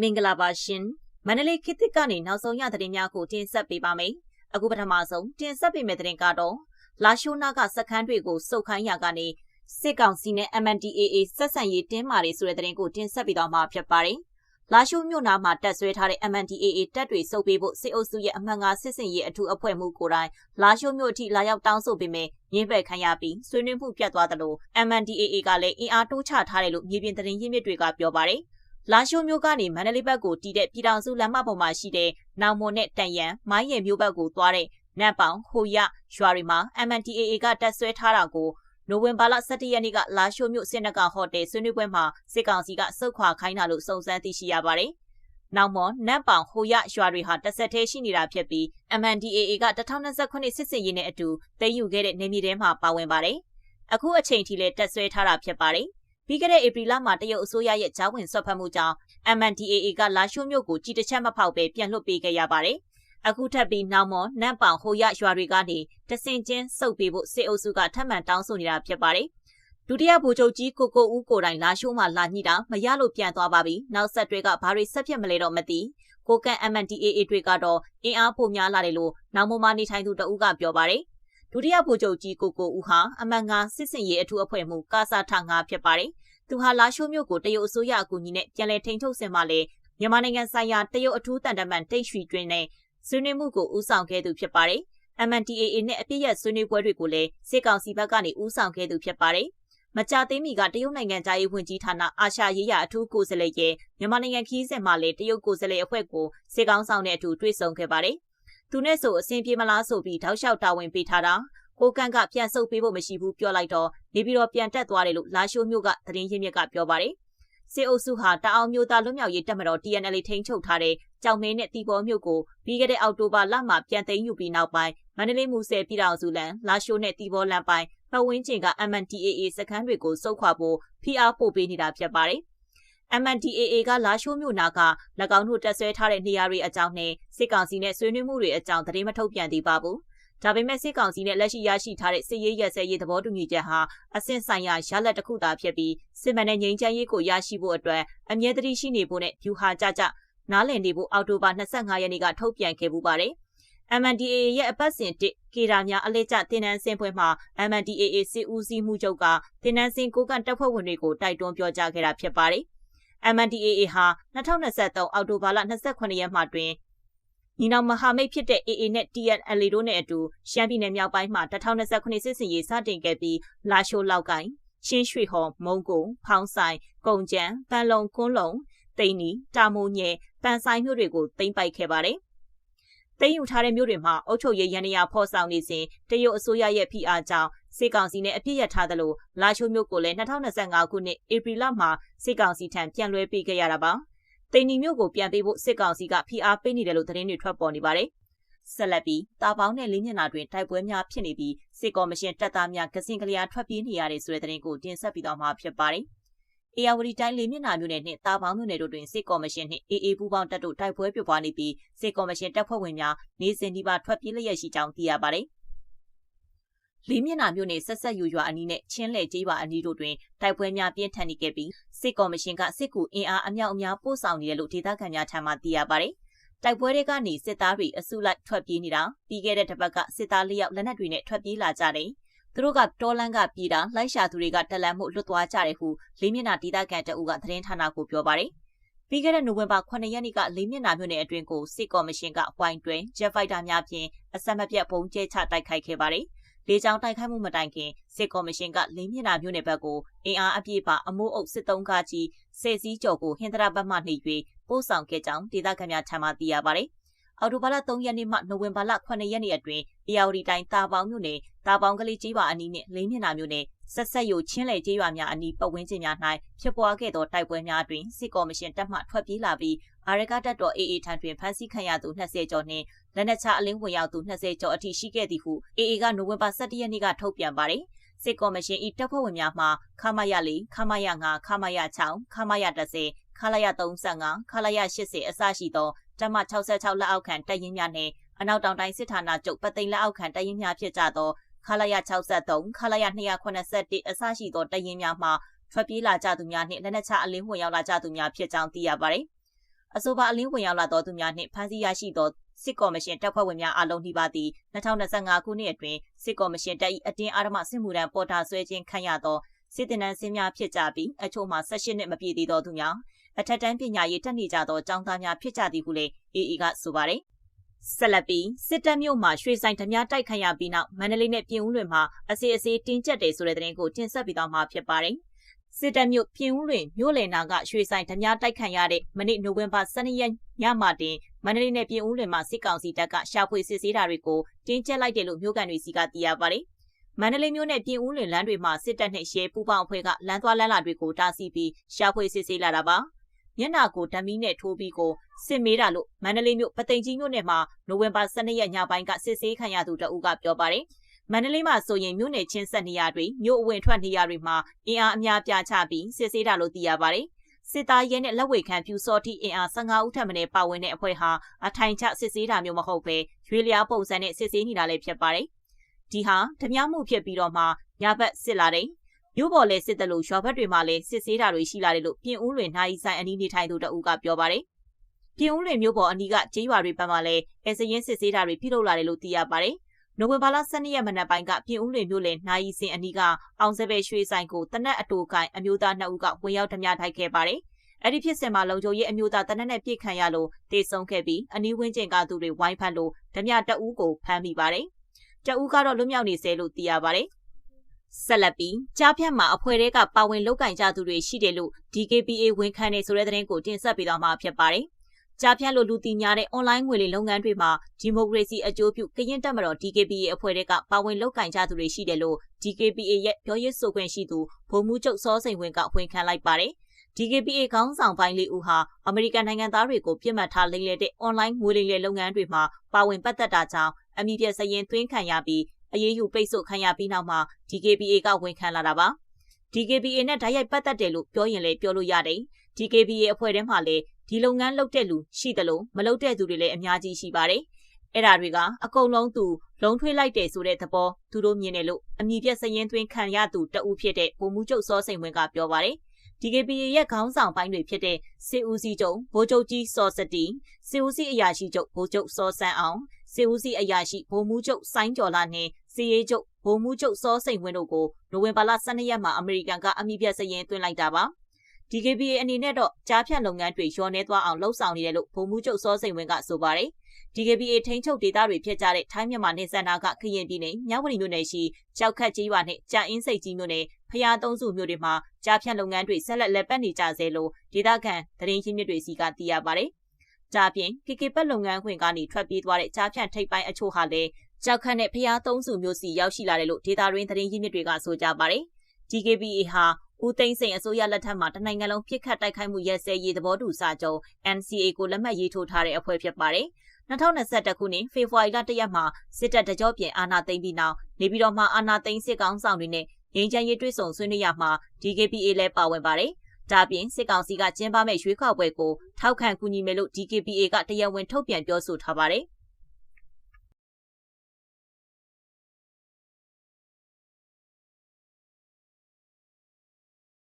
မင်္ဂလာပါရှင်မန္တလေးခေတ်သစ်ကနေနောက်ဆုံးရသတင်းများကိုတင်ဆက်ပေးပါမယ်အခုပထမဆုံးတင်ဆက်ပေးမယ့်သတင်းကတော့လာရှိုးနာကစခန်းတွေကိုစုပ်ခိုင်းရာကနေစစ်ကောင်စီနဲ့ MNDAA ဆက်ဆံရေးတင်းမာတွေဆိုတဲ့သတင်းကိုတင်ဆက်ပေးတော့မှာဖြစ်ပါတယ်လာရှိုးမြို့နာမှာတက်ဆွဲထားတဲ့ MNDAA တပ်တွေစုပ်ပေးဖို့စစ်အုပ်စုရဲ့အမှန်ငါစစ်စင်ရေးအထူးအဖွဲ့မှုကိုယ်တိုင်လာရှိုးမြို့အထိလာရောက်တောင်းဆိုပေမဲ့ငင်းပယ်ခံရပြီးဆွေးနွေးမှုပြတ်သွားသလို MNDAA ကလည်းအင်အားတိုးချထားတယ်လို့မြေပြင်သတင်းရင်းမြစ်တွေကပြောပါတယ် လာရှိုးမြို့ကနေမန္တလေးဘက်ကိုတီးတဲ့ပြည်တော်စုလမ်းမပေါ်မှာရှိတဲ့နောင်မွန်နဲ့တန်ရန်မိုင်းရယ်မြို့ဘက်ကိုသွားတဲ့နတ်ပေါင်ဟိုရရွာတွေမှာ MNDAA ကတက်ဆွဲထားတာကိုနိုဝင်ဘာလ17ရက်နေ့ကလာရှိုးမြို့စင်နကဟိုတယ်ဆွေးနွေးပွဲမှာစစ်ကောင်စီကစုတ်ခွာခိုင်းတာလို့စုံစမ်းသိရှိရပါတယ်။နောက်မော်နတ်ပေါင်ဟိုရရွာတွေဟာတစ်ဆက်တည်းရှိနေတာဖြစ်ပြီး MNDAA က2029စစ်စင်ရေးနဲ့အတူသိမ်းယူခဲ့တဲ့နေမြေထဲမှာပါဝင်ပါတယ်။အခုအချိန်ထိလည်းတက်ဆွဲထားတာဖြစ်ပါတယ်။ ပြီးခဲ့တဲ့ဧပြီလမှာတရုတ်အစိုးရရဲ့ဂျားဝင်ဆွတ်ဖက်မှုကြောင့် MNDAA ကလာရှိုးမြို့ကိုကြီးတစ်ချက်မဖောက်ပဲပြန်လွှတ်ပေးခဲ့ရပါတယ်။အခုထပ်ပြီးနောက်မော်နန့်ပောင်ဟိုရရွာတွေကနေတဆင်ချင်းစုပ်ပေးဖို့စစ်အုပ်စုကထပ်မံတောင်းဆိုနေတာဖြစ်ပါတယ်။ဒုတိယဗိုလ်ချုပ်ကြီးကိုကိုဦးကိုတိုင်လာရှိုးမှာလာညှိတာမရလို့ပြန်သွားပါပြီ။နောက်ဆက်တွဲကဘာတွေဆက်ဖြစ်မလဲတော့မသိ။ကိုကန် MNDAA တွေကတော့အင်အားပိုများလာတယ်လို့နောက်မမနေထိုင်သူတအုပ်ကပြောပါတယ်။ ဒုတိယဗိုလ်ချုပ်ကြီးကိုကိုဦးဟာအမှန်ငါစစ်စင်ရေးအထူးအဖွဲ့မှကာစာထငါဖြစ်ပါတယ်။သူဟာလာရှိုးမြို့ကိုတရုတ်အစိုးရအကူအညီနဲ့ပြန်လည်ထိန်းချုပ်ဆင်မှလည်းမြန်မာနိုင်ငံဆိုင်ရာတရုတ်အထူးတန်တမန်တိတ်ရွှီတွင်နဲ့ဆွေးနွေးမှုကိုဦးဆောင်ခဲ့သူဖြစ်ပါတယ်။ MNDAA နဲ့အပြည့်ရဆွေးနွေးပွဲတွေကိုလည်းစစ်ကောင်စီဘက်ကနေဦးဆောင်ခဲ့သူဖြစ်ပါတယ်။မကြသေးမီကတရုတ်နိုင်ငံသားရေးဝန်ကြီးဌာနအာရှရေးရာအထူးကိုယ်စားလှယ်ရဲ့မြန်မာနိုင်ငံခီးစဉ်မှာလည်းတရုတ်ကိုယ်စားလှယ်အဖွဲ့ကိုစစ်ကောင်ဆောင်တဲ့အတူတွေ့ဆုံခဲ့ပါတယ်။ သူနဲ့ဆိုအစဉ်ပြေမလားဆိုပြီးတောက်လျှောက်တာဝန်ပေးထားတာကိုကန့်ကပြန်ဆုပ်ပေးဖို့မရှိဘူးပြောလိုက်တော့နေပြီးတော့ပြန်တက်သွားတယ်လို့လာရှိုးမျိုးကသတင်းရင်းမြစ်ကပြောပါတယ်စစ်အုပ်စုဟာတအောင်မျိုးသားလွတ်မြောက်ရေးတပ်မတော် TNL ထိန်းချုပ်ထားတဲ့ကြောင်မင်းနဲ့တီဘောမြို့ကိုပြီးခဲ့တဲ့အောက်တိုဘာလမှာပြန်သိမ်းယူပြီးနောက်ပိုင်းမန္တလေးမူဆယ်ပြည်တော်စုလန်လာရှိုးနဲ့တီဘောလန်ပိုင်းပတ်ဝန်းကျင်က MNTAA စခန်းတွေကိုစုပ်ခွာဖို့ဖိအားပို့ပေးနေတာဖြစ်ပါတယ်။ MNDAA ကလာရှိုးမြို့နာက၎င်းတို့တက်ဆွဲထားတဲ့နေရာတွေအကြောင်းနဲ့စစ်ကောင်စီနဲ့ဆွေးနွေးမှုတွေအကြောင်းသတင်းမထုတ်ပြန်သေးပါဘူး။ဒါပေမဲ့စစ်ကောင်စီနဲ့လက်ရှိရရှိထားတဲ့စစ်ရေးရစဲရေးသဘောတူညီချက်ဟာအဆင့်ဆိုင်ရာရလဒ်တစ်ခုသာဖြစ်ပြီးစစ်မှန်တဲ့ငြိမ်းချမ်းရေးကိုရရှိဖို့အတွက်အမြဲတမ်းရှိနေဖို့နဲ့ဖြူဟာကြကြနားလည်နေဖို့အောက်တိုဘာ25ရက်နေ့ကထုတ်ပြန်ခဲ့ပူပါတယ်။ MNDAA ရဲ့အပတ်စဉ်တစ်ကေရာများအလဲကျတင်နန်းစင်ပွဲမှာ MNDAA စစ်ဦးစီးမှုချုပ်ကတင်နန်းစင်ကိုကန်တပ်ဖွဲ့ဝင်တွေကိုတိုက်တွန်းပြောကြားခဲ့တာဖြစ်ပါတယ်။ MNDAA ဟာ2023အောက်တိုဘာလ28ရက်မှတွင်ညီနောင်မဟာမိတ်ဖြစ်တဲ့ AA နဲ့ TNLA တို့နဲ့အတူရှမ်းပြည်နယ်မြောက်ပိုင်းမှာ2029စစ်စင်ရေးစတင်ခဲ့ပြီးလာရှိုးလောက်ကိုင်းချင်းရွှေဟော်မုံကိုဖောင်းဆိုင်ကုံကြံပန်လုံကွန်းလုံတိန်နီတာမိုးညဲပန်ဆိုင်မြို့တွေကိုသိမ်းပိုက်ခဲ့ပါတယ်။ သိမ်းယူထားတဲ့မြို့တွေမှာအုပ်ချုပ်ရေးရန်ရာဖော်ဆောင်နေစဉ်တရုတ်အစိုးရရဲ့ဖိအားကြောင့်စစ်ကောင်စီနဲ့အပြစ်ရထားသလိုလာရှိုးမြို့ကိုလည်း2025ခုနှစ်ဧပြီလမှာစစ်ကောင်စီထံပြန်လွှဲပေးခဲ့ရတာပါ။တိန်နီမြို့ကိုပြန်ပေးဖို့စစ်ကောင်စီကဖိအားပေးနေတယ်လို့သတင်းတွေထွက်ပေါ်နေပါတယ်။ဆက်လက်ပြီးတာပေါင်းနဲ့လေးမျက်နှာတွင်တိုက်ပွဲများဖြစ်နေပြီးစစ်ကော်မရှင်တပ်သားများကစင်ကလျာထွက်ပြေးနေရတဲ့ဆိုတဲ့သတင်းကိုတင်ဆက်ပြီးတော့မှာဖြစ်ပါတယ်။ အေယာဝတီတိုင်းလေးမျက်နှာမြို့နယ်နှင့်တာပေါင်းမြို့နယ်တို့တွင်စစ်ကော်မရှင်နှင့်အေအေပူးပေါင်းတပ်တို့တိုက်ပွဲဖြစ်ပွားနေပြီးစစ်ကော်မရှင်တပ်ဖွဲ့ဝင်များနေစဉ်ဒီပါထွက်ပြေးလျက်ရှိကြောင်းသိရပါတယ်။လေးမျက်နှာမြို့နယ်ဆက်ဆက်ယူရွာအနီးနဲ့ချင်းလေကျေးရွာအနီးတို့တွင်တိုက်ပွဲများပြင်းထန်နေခဲ့ပြီးစစ်ကော်မရှင်ကစစ်ကူအင်အားအမြောက်အများပို့ဆောင်နေတယ်လို့ဒေသခံများထံမှသိရပါတယ်။တိုက်ပွဲတွေကနေစစ်သားတွေအစုလိုက်ထွက်ပြေးနေတာပြီးခဲ့တဲ့တစ်ပတ်ကစစ်သား၄ယောက်လက်နက်တွေနဲ့ထွက်ပြေးလာကြတယ်။ သူတို့ကတောလန်းကပြေးတာလိုက်ရှာသူတွေကတက်လန့်မှုလွတ်သွားကြတယ်ဟုလေးမျက်နှာဒေသခံတအုပ်ကသတင်းဌာနကိုပြောပါတယ်။ပြီးခဲ့တဲ့နိုဝင်ဘာ9ရက်နေ့ကလေးမျက်နှာမြို့နယ်အတွင်းကိုစစ်ကော်မရှင်ကဝိုင်းတွင်ဂျက်ဖိုက်တာများဖြင့်အဆက်မပြတ်ပုံကျဲချတိုက်ခိုက်ခဲ့ပါတယ်။လေကြောင်းတိုက်ခိုက်မှုမတိုင်ခင်စစ်ကော်မရှင်ကလင်းမြင့်နာမြို့နယ်ဘက်ကိုအင်အားအပြည့်ပါအမိုးအုပ်စစ်တုံးကားကြီးဆယ်စည်းကျော်ကိုဟင်္ဒရာဘက်မှနှိပ်၍ပို့ဆောင်ခဲ့ကြောင်းဒေသခံများထံမှသိရပါတယ်။ အော်တိုဘာလ3ရက်နေ့မှနိုဝင်ဘာလ9ရက်နေ့အတွင်းအေယာဝတီတိုင်းတာပေါင်းမြို့နယ်တာပေါင်းကလေးကျေးရွာအနီးနှင့်လင်းမြင့်နာမြို့နယ်ဆက်ဆက်ယိုချင်းလေကျေးရွာများအနီးပတ်ဝန်းကျင်များ၌ဖြစ်ပွားခဲ့သောတိုက်ပွဲများတွင်စစ်ကော်မရှင်တပ်မှထွက်ပြေးလာပြီးအာရကတပ်တော် AA ထံတွင်ဖမ်းဆီးခံရသူ20ကျော်နှင့်လက်နက်ချအလင်းဝင်ရောက်သူ20ကျော်အထိရှိခဲ့သည်ဟု AA ကနိုဝင်ဘာ17ရက်နေ့ကထုတ်ပြန်ပါတယ်။စစ်ကော်မရှင်၏တပ်ဖွဲ့ဝင်များမှခမရ4ခမရ5ခမရ6ခမရ10ခလာရ35ခလာရ80အစရှိသော တပ်မ66လက်အောက်ခံတပ်ရင်းများနှင့်အနောက်တောင်တိုင်းစစ်ဌာနချုပ်ပသိမ်လက်အောက်ခံတပ်ရင်းများဖြစ်ကြသောခလာရ63ခလာရ281အစရှိသောတပ်ရင်းများမှထွက်ပြေးလာကြသူများနှင့်လက်နက်ချအလင်းဝင်ရောက်လာကြသူများဖြစ်ကြောင်းသိရပါတယ်။အဆိုပါအလင်းဝင်ရောက်လာသောသူများနှင့်ဖမ်းဆီးရရှိသောစစ်ကော်မရှင်တပ်ဖွဲ့ဝင်များအလုံးနှိပါသည်2025ခုနှစ်အတွင်းစစ်ကော်မရှင်တပ်၏အတင်းအာရမစစ်မှုထမ်းပေါ်တာဆွဲခြင်းခံရသောစစ်တင်နန်းစင်းများဖြစ်ကြပြီးအချို့မှာ18နှစ်မပြည့်သေးသောသူများ အထက်တန်းပညာရေးတက်နေကြသောကျောင်းသားများဖြစ်ကြသည်ဟုလည်းအေအေကဆိုပါတယ်ဆက်လက်ပြီးစစ်တပ်မြို့မှာရွှေဆိုင်ဓမြတိုက်ခတ်ရပြီးနောက်မန္တလေးနဲ့ပြင်ဦးလွင်မှာအစီအစီတင်းကျပ်တယ်ဆိုတဲ့သတင်းကိုတင်ဆက်ပြီးတော့မှာဖြစ်ပါတယ်။စစ်တပ်မြို့ပြင်ဦးလွင်မြို့လယ်နာကရွှေဆိုင်ဓမြတိုက်ခတ်ရတဲ့မနေ့နိုဝင်ဘာ12ရက်ညမှာတင်မန္တလေးနဲ့ပြင်ဦးလွင်မှာစစ်ကောင်စီတပ်ကရှာဖွေစစ်ဆေးတာတွေကိုတင်းကျပ်လိုက်တယ်လို့မြို့ကန်တွေစီကသိရပါတယ်။မန္တလေးမြို့နယ်ပြင်ဦးလွင်လမ်းတွေမှာစစ်တပ်နဲ့ရဲပူးပေါင်းအဖွဲ့ကလမ်းသွားလမ်းလာတွေကိုတားဆီးပြီးရှာဖွေစစ်ဆေးလာတာပါ။ မျက်နာကိုဓမီနဲ့ထိုးပြီးကိုစစ်မေးတာလို့မန္တလေးမြို့ပသိမ်ကြီးမြို့နယ်မှာနိုဝင်ဘာ12ရက်ညပိုင်းကစစ်ဆေးခံရသူတအုပ်ကပြောပါတယ်။မန္တလေးမှာဆိုရင်မြို့နယ်ချင်းဆက်နေရတွေမြို့အဝင်ထွက်နေရတွေမှာအင်အားအများပြားချပြီးစစ်ဆေးတာလို့သိရပါတယ်။စစ်သားရဲနဲ့လက်ဝေခံပြူစောတိအင်အား15ဦးထပ်မံပါဝင်တဲ့အဖွဲ့ဟာအထိုင်ချစစ်ဆေးတာမျိုးမဟုတ်ပဲရွေလျားပုံစံနဲ့စစ်ဆေးနေတာလည်းဖြစ်ပါတယ်။ဒီဟာဓမြမှုဖြစ်ပြီးတော့မှညဘက်စစ်လာတဲ့ မြို့ပေါ်လဲစစ်တယ်လို့ရွာဘက်တွေမှာလည်းစစ်ဆေးတာတွေရှိလာတယ်လို့ပြင်ဦးလွင်နိုင်ဆိုင်အနီးနေထိုင်သူတအုပ်ကပြောပါတယ်။ပြင်ဦးလွင်မြို့ပေါ်အနီးကကျေးရွာတွေဘက်မှာလည်းအဲစရင်စစ်ဆေးတာတွေပြုလုပ်လာတယ်လို့သိရပါတယ်။နိုဝင်ဘာလ12ရက်မနက်ပိုင်းကပြင်ဦးလွင်မြို့လေနိုင်စင်အနီးကအောင်စပယ်ရွှေဆိုင်ကိုတနက်အတူကိုင်အမျိုးသား2ဦးကဝင်ရောက်ဓမြထိုက်ခဲ့ပါတယ်။အဲ့ဒီဖြစ်စဉ်မှာလုံခြုံရေးအမျိုးသားတနက်နဲ့ပြစ်ခံရလို့တေဆုံးခဲ့ပြီးအနီးဝန်းကျင်ကသူတွေဝိုင်းဖက်လို့ဓမြတအူးကိုဖမ်းမိပါတယ်။တအူးကတော့လွတ်မြောက်နေစေလို့သိရပါတယ်။ ဆက်လက်ပြီးကြားဖြတ်မှာအဖွဲ့တွေကပါဝင်လုတ်ကင်ကြသူတွေရှိတယ်လို့ DKPA ဝန်ခံနေဆိုတဲ့သတင်းကိုတင်ဆက်ပေးသွားမှာဖြစ်ပါတယ်။ကြားဖြတ်လို့လူတီများတဲ့ online ငွေလေးလုပ်ငန်းတွေမှာဒီမိုကရေစီအကျိုးပြုကရင်တက်မတော် DKPA အဖွဲ့တွေကပါဝင်လုတ်ကင်ကြသူတွေရှိတယ်လို့ DKPA ရဲ့ပြောရေးဆိုခွင့်ရှိသူဗိုလ်မှူးချုပ်စောစိန်ဝင်းကဝန်ခံလိုက်ပါတယ်။ DKPA ခေါင်းဆောင်ပိုင်းလေးဦးဟာအမေရိကန်နိုင်ငံသားတွေကိုပြစ်မှတ်ထားလိမ့်လေတဲ့ online ငွေလိမ်လည်လုပ်ငန်းတွေမှာပါဝင်ပတ်သက်တာကြောင့်အမိပြစရင်သွင်းခံရပြီး အရေးယူပိတ်ဆို့ခံရပြီးနောက်မှာ DKBA ကဝန်ခံလာတာပါ DKBA နဲ့ဓာတ်ရိုက်ပတ်သက်တယ်လို့ပြောရင်လည်းပြောလို့ရတယ် DKBA အဖွဲ့ထဲမှာလည်းဒီလုပ်ငန်းလုပ်တဲ့လူရှိတယ်လို့မလုပ်တဲ့သူတွေလည်းအများကြီးရှိပါတယ်အဲ့ဒါတွေကအကုန်လုံးသူလုံထွေးလိုက်တယ်ဆိုတဲ့သဘောသူတို့မြင်တယ်လို့အမည်ပြစရင်သွင်းခံရသူတဦးဖြစ်တဲ့ဗိုလ်မှူးချုပ်စောစိန်ဝင်းကပြောပါတယ် DKBA ရဲ့ခေါင်းဆောင်ပိုင်းတွေဖြစ်တဲ့စစ်ဦးစီးချုပ်ဗိုလ်ချုပ်ကြီးစောစတီစစ်ဦးစီးအရာရှိချုပ်ဗိုလ်ချုပ်စောစန်းအောင်စစ်ဦးစီးအရာရှိဗိုလ်မှူးချုပ်စိုင်းကျော်လာနဲ့ စီရေးချုပ်ဗိုလ်မှူးချုပ်စောစိန်ဝင်းတို့ကိုနိုဝင်ဘာလ12ရက်မှာအမေရိကန်ကအမိပြစရင်သွင်းလိုက်တာပါ DKBA အနေနဲ့တော့ကြားဖြတ်လုပ်ငန်းတွေလျော်နေသွားအောင်လှုပ်ဆောင်နေတယ်လို့ဗိုလ်မှူးချုပ်စောစိန်ဝင်းကဆိုပါတယ် DKBA ထိန်းချုပ်ဒေသတွေဖြစ်ကြတဲ့ထိုင်းမြန်မာနယ်စပ်နာကခရင်ပြည်နယ်မြဝတီမြို့နယ်ရှိကြောက်ခတ်ကြီးရွာနဲ့ကြာအင်းစိတ်ကြီးမြို့နယ်ဖျားသုံးစုမြို့တွေမှာကြားဖြတ်လုပ်ငန်းတွေဆက်လက်လက်ပတ်နေကြဆဲလို့ဒေသခံသတင်းရင်းမြစ်တွေစီကသိရပါတယ်။ဒါပြင် KK ပတ်လုပ်ငန်းခွင်ကနေထွက်ပြေးသွားတဲ့ကြားဖြတ်ထိပ်ပိုင်းအချို့ဟာလည်း ကြောက်ခတ်နဲ့ဖျားသုံးစုမျိုးစီရောက်ရှိလာတယ်လို့ဒေတာရင်းသတင်းရင်းမြစ်တွေကဆိုကြပါတယ်။ DKBA ဟာဦးသိန်းစိန်အစိုးရလက်ထက်မှာတနိုင်ငံလုံးပြစ်ခတ်တိုက်ခိုက်မှုရဲစဲရေးသဘောတူစာချုပ် NCA ကိုလက်မှတ်ရေးထိုးထားတဲ့အဖွဲ့ဖြစ်ပါတယ်။2021ခုနှစ်ဖေဖော်ဝါရီလ1ရက်မှာစစ်တပ်တကြောပြင်အာဏာသိမ်းပြီးနောက်နေပြည်တော်မှာအာဏာသိမ်းစစ်ကောင်ဆောင်တွေနဲ့ငင်းချမ်းရေးတွဲဆုံဆွေးနွေးရမှာ DKPA လည်းပါဝင်ပါတယ်။ဒါပြင်စစ်ကောင်စီကကျင်းပမဲ့ရွေးကောက်ပွဲကိုထောက်ခံကူညီမယ်လို့ DKPA ကတရားဝင်ထုတ်ပြန်ပြောဆိုထားပါတယ်။